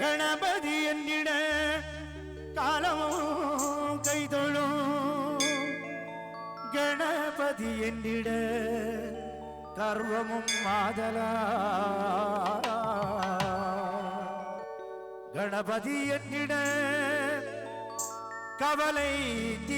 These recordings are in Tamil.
கணபதி என்கிட காலமும் கைதொழும். கணபதி என்கிட கர்வமும் மாதலா கணபதி என்கிட கவலை தீருமே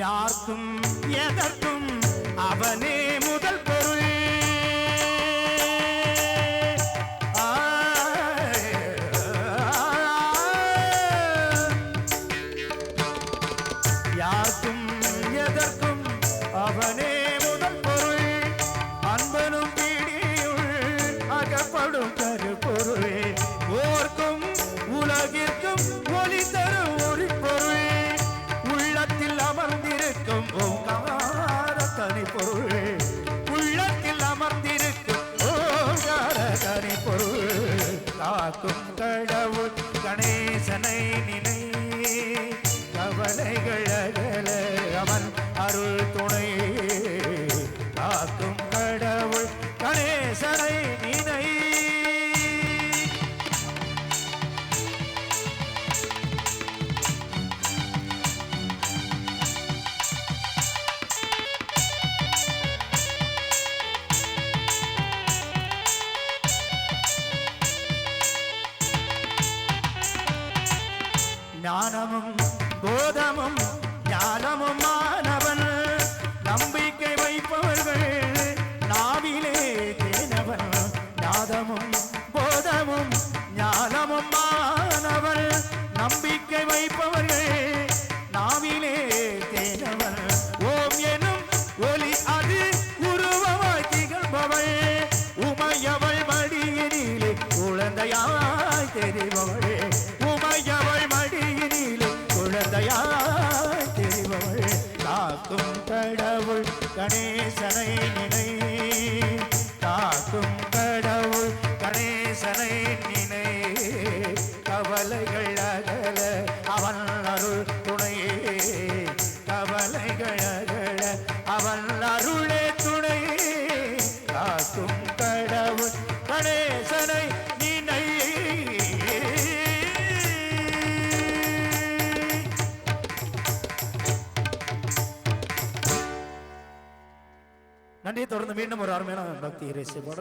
யார்க்கும் எதற்கும் அவனே முதல் பொருள். யார்க்கும் எதற்கும் அவனே முதல் பொருள். அன்பனும் பீடியுள் அகப்படும் கருப்பொருள் காக்கும் கடவுள் கணேசனை நினை கவலைகள் ஞானமும் போதமும் ஞானமும் மாணவன் நம்பிக்கை வைப்பவர்கள் நாவிலே தேனவன். நாதமும் போதமும் ஞானமும் மாணவன் நம்பிக்கை வைப்பவர்கள் நாவிலே தேனவன். ஓம் எனும் ஒலி அது உருவமாய் திகழ்பவள். உமையவள் மடியினிலே குழந்தையாய் தெரிபவள். கணேசனை நினை காக்கும் கடவுள் கணேசனை நினை. கவலைகள் அகல அவன் அருள் துணையே. கவலைகள் அகல அவன் அருளே துணையே. காக்கும் கடவுள் கணேசனை നന്ദി തുടർന്ന് വീണ്ടും ഒരു ആർമേണ ഭക്തി രസിപ്പോടൽ